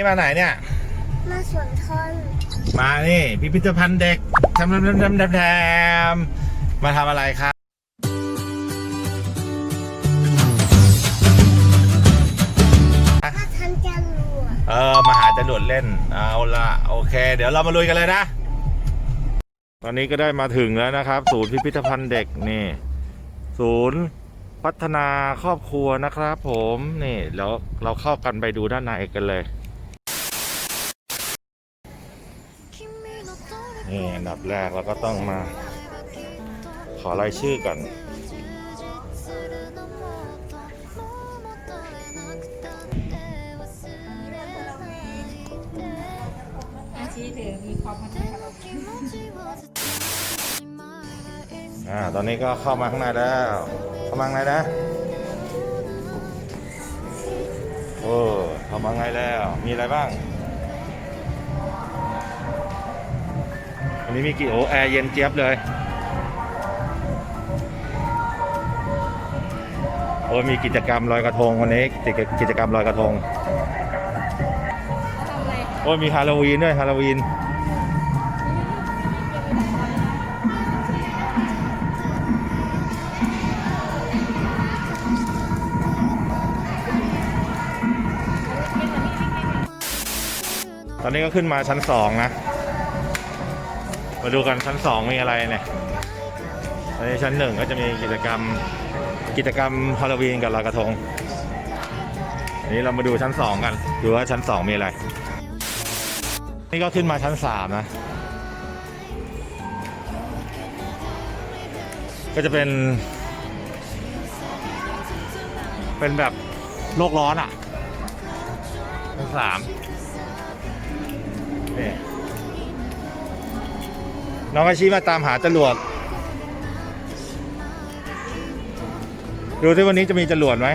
นี่มาไหนเนี่ย มาสวนทนมานี่พิพิธภัณฑ์เด็กทำทำทำทำทำทำมาทำอะไรครับมาทันจะรวดเออมาหาจรวดเล่นเอาละโอเค เดี๋ยวเรามาลุยกันเลยนะ ตอนนี้ก็ได้มาถึงแล้วนะครับ ศูนย์พิพิธภัณฑ์เด็กนี่ ศูนย์พัฒนาครอบครัวนะครับผมนี่แล้วเราเข้ากันไปดูด้านในกันเลย นี่อันดับแรกเราก็ต้องมา ขอรายชื่อกันอาชีถือมีความพัฒนอ่าตอนนี้ก็เข้ามาข้างในแล้ว เข้ามาข้างในนะโอ้เข้ามาข้างในแล้ว มีอะไรบ้าง วันนี้มีกี่โอแอร์เย็นเจี๊ยบเลย โอ้มีกิจกรรมลอยกระทงวันนี้กิจกิจกรรมลอยกระทงเขาทำอะไรโอ้ยมีฮาโลวีนด้วยฮาโลวีนตอนนี้ก็ขึ้นมาชั้นสองนะ มาดูกันชั้นสองมีอะไรเนี่ยตอนชั้นหนึ่งก็จะมีกิจกรรมกิจกรรมฮาโลวีนกับลอยกระทงอันนี้เรามาดูชั้นสองกัน ดูว่าชั้นสองมีอะไร นี่ก็ขึ้นมาชั้นสามนะ ก็จะเป็น เป็นแบบโลกร้อนอะชั้นสามนี่ น้องอาชีมาตามหาจรวด ดูที่วันนี้จะมีจรวดไหม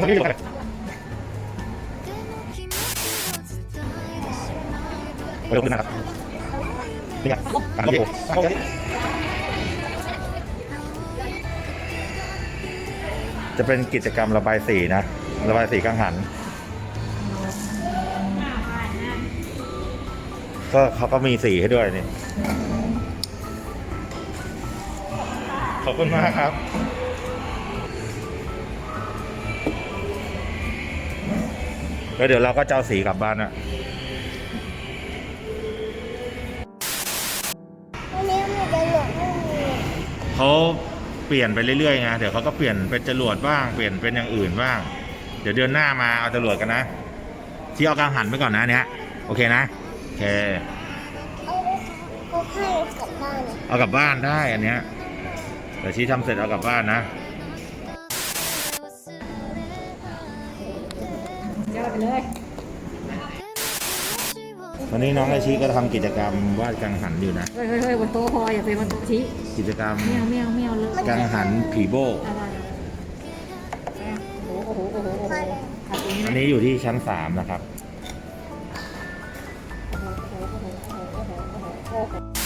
วันนี้จรวดอะไรไปดูขึ้นนะครับนี่ไงอ่านโอเคโอเคจะเป็นกิจกรรมระบายสีนะ ระบายสีกังหัน ก็เขาก็มีสีให้ด้วยนี่ ขอบคุณมากครับแล้วเดี๋ยวเราก็จะเอาสีกลับบ้านอะวันนี้มีจะหลดไม่มีเขาเปลี่ยนไปเรื่อยๆไง เดี๋ยวเขาก็เปลี่ยนเป็นจรวดบ้าง เปลี่ยนเป็นอย่างอื่นบ้างเดี๋ยวเดือนหน้ามาเอาจรวดกันนะที่เอากังหันไปก่อนนะอันเนี้ยโอเคนะโอเคเอาเขาให้กลับบ้านเอากลับบ้านได้อันเนี้ยเดี๋ยวชี้ทำเสร็จเอากลับบ้านนะยอดไปเลยวันนี้น้องไอชีก็ทำกิจกรรมวาดกังหันอยู่นะเฮ้ยเฮ้ยเฮ้ยบนโต๊ะพออย่าไปบนโต๊ะชี้กิจกรรมไม่เอาไม่เอาไม่เอาเลยกังหันผีโบอะไร นี้อยู่ที่ชั้นสามนะครับโอ้โหโอ้โหโอ้โหโอ้โหโอ้โหโอ้โห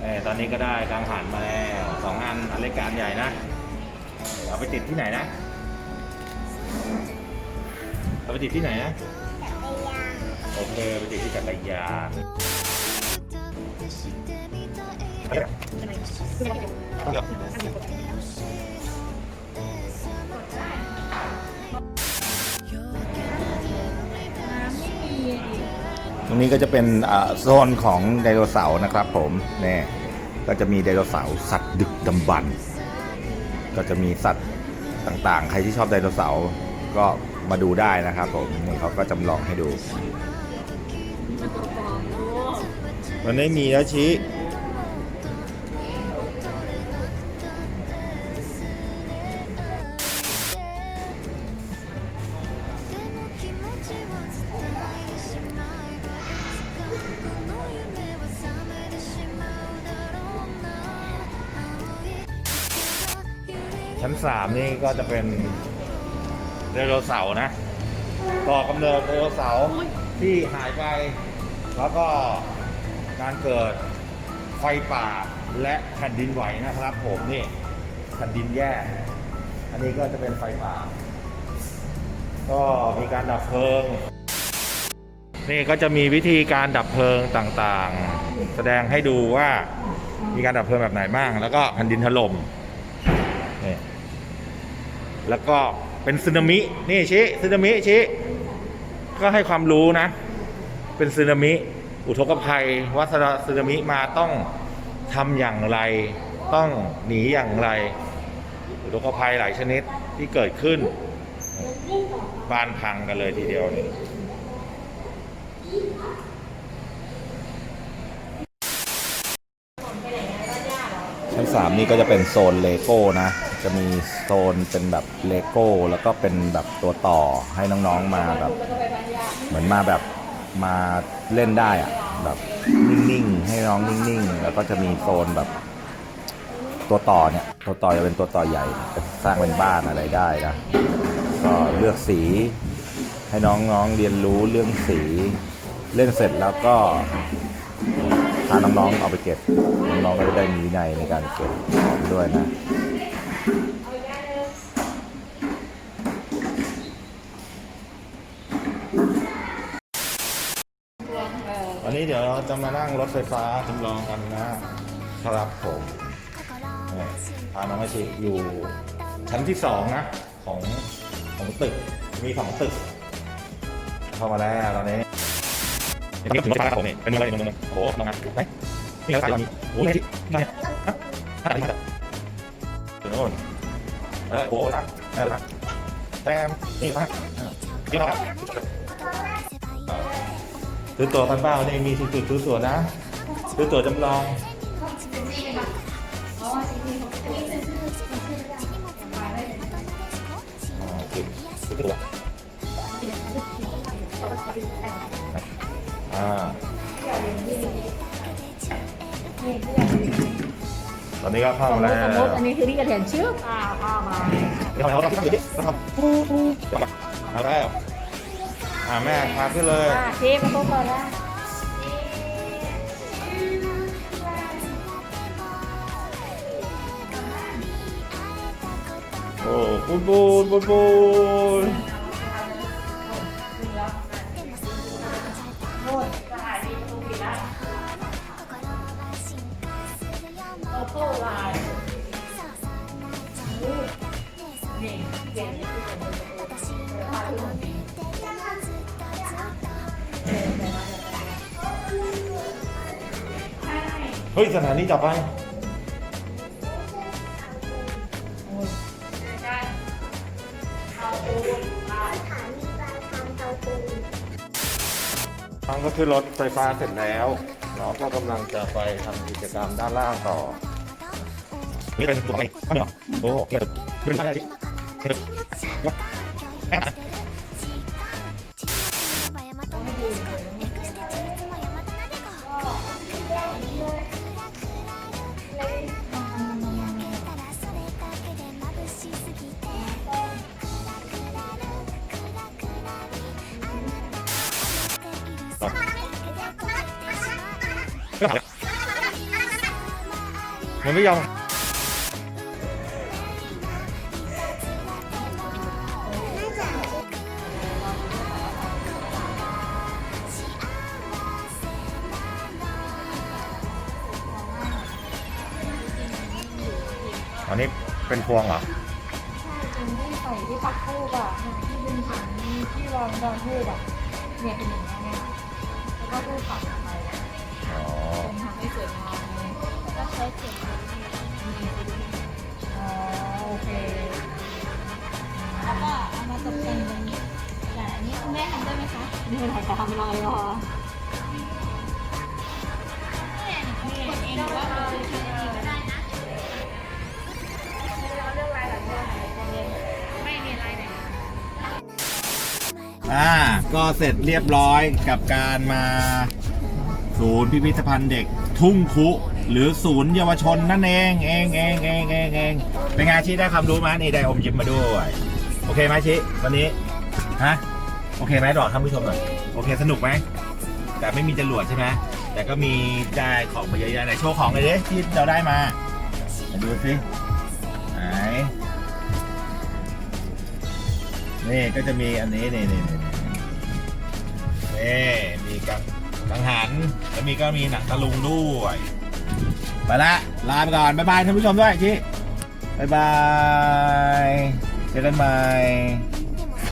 เออตอนนี้ก็ได้กังหันมาแล้วสองอันอันเล็กกับอันใหญ่นะ เอาไปติดที่ไหนนะ เอาไปติดที่ไหนนะ โอเคไปติดที่จักรยานตรงนี้ก็จะเป็นอ่าโซนของไดโนเสาร์นะครับผมนี่ก็จะมีไดโนเสาร์สัตว์ดึกดำบรรพ์ ก็จะมีสัตว์ต่างๆ ใครที่ชอบไดโนเสาร์ก็มาดูได้นะครับผมนี่เขาก็จำลองให้ดู มันตัวปลอมดูมันไม่มีแล้วชี้ ชั้นสามนี่ก็จะเป็นไดโนเสาร์นะต่อกำเนิดไดโนเสาร์ที่หายไป แล้วก็การเกิดไฟป่าและแผ่นดินไหวนะครับ ผมนี่แผ่นดินแยกอันนี้ก็จะเป็นไฟป่า ก็มีการดับเพลิง นี่ก็จะมีวิธีการดับเพลิงต่างๆ แสดงให้ดูว่ามีการดับเพลิงแบบไหนบ้าง แล้วก็แผ่นดินถล่มนี่ แล้วก็เป็นสึนามินี่ชิสึนามิชิก็ให้ความรู้นะ เป็นสึนามิ อุทกภัยว่าสึนามิมาต้องทำอย่างไร ต้องหนีอย่างไร อุทกภัยหลายชนิดที่เกิดขึ้นบ้านพังกันเลยทีเดียวนี่ชั้นสามนี่ก็จะเป็นโซนเลโก้นะ จะมีโซนเป็นแบบเลโก้ แล้วก็เป็นแบบตัวต่อให้น้องๆมาแบบ เหมือนมาแบบมาเล่นได้อะแบบนิ่งๆให้น้องนิ่งๆ แล้วก็จะมีโซนแบบตัวต่อเนี่ยตัวต่อจะเป็นตัวต่อใหญ่สร้างเป็นบ้านอะไรได้นะก็เลือกสีให้น้องๆเรียนรู้เรื่องสีเล่นเสร็จแล้วก็พาน้องๆเอาไปเก็บน้องๆก็จะได้มีวินัยในการเก็บของด้วยนะ วันนี้เดี๋ยวเราจะมานั่งรถไฟฟ้าจำลองกันนะครับผมพาน้องอาชิอยู่ชั้นที่สองนะ ของของตึกมีสองตึก เข้ามาแล้วตอนนี้ตอนี่ถึงรถไฟฟ้าครับผมนี่เป็นเมืองอะไรเมืองเมือโอ้โหทำงานไหนนี่รถไฟฟ้ามีโอ้โหนี่ที่ไหนฮะฮะอะไรมาถึงโน่นเออโอ้โหตั้งเออตั้งแต้มนี่ตั้งนี่ครับ ซื้อตั๋วกันเปล่านี่มีสิทธิ์ซื้อตั๋วนะ ซื้อตั๋วจำลองอ๋อโอเคซื้อตั๋วอ่าตอนนี้ก็เข้าสมมามติแล้วสมมติอันนี้คือที่กระเทียนชื่ออ่าเข้ามาเดี๋ยวเราต้องทำอยู่ดิต้องทำเอาแล้ว อ่าแม่พาขึ้นเลยอ่าเชฟมาพบกันแล้วโอ้ปูนปูนปูนปูนโน่นสถานีประตูปิดแล้วโอโต้ไลน์นี่เก่ง เฮ้ยสถานีต่อไปเอาปูนมาสถานีปลายทางเตาปูนน้องก็ขึ้นรถไฟฟ้าเสร็จแล้วน้องก็กำลังจะไปทำกิจกรรมด้านล่างต่อนี่เป็นตัวอะไรข้าวเหนียวโอ้โหเกี่ยวเป็นอะไรเกี่ย มันไม่ยอมอันนี้เป็นพวงเหรอเป็นที่ใส่ที่ปักทูบอะที่เป็นถังที่วางวางทูบอะเนี่ยเป็นอย่างเงี้ยแล้วก็ทูบปัก เป็นทำให้สวยงามเลยก็ใช้เสียงอ๋อโอเค แล้วก็เอามาตกแต่งตรงนี้แต่อันนี้คุณแม่ทำได้ไหมคะนี่เป็นถ่ทำอะไรอะกดเองหรือว่าเราทำเองก็ได้นะไม่มีอะไรไหนอ่า ก็เสร็จเรียบร้อยกับการมา ศูนย์พิพิธภัณฑ์เด็กทุ่งคุ หรือศูนย์เยาวชนนั่นเองเองเองเองเองเองเป็นไงานชี้ได้ความรู้ไหมนี่ได้อมยิ้มมาด้วยโอเคไหมชี้วันนี้ฮะโอเคไหมบอกท่านผู้ชมหน่อยโอเคสนุกไหมแต่ไม่มีจรวดใช่ไหมแต่ก็มีได้ของมาเยอะแยะไหนโชว์ของเลยดิที่เราได้มามาดูสิไหนนี่ก็จะมีอันนี้นี่นี่นี่นี่มีกัง กังหันแล้วมีก็มีหนังตะลุงด้วย ไปละลาไปก่อน บ๊ายบายท่านผู้ชมด้วยชิบ๊ายบายเจอกันใหม่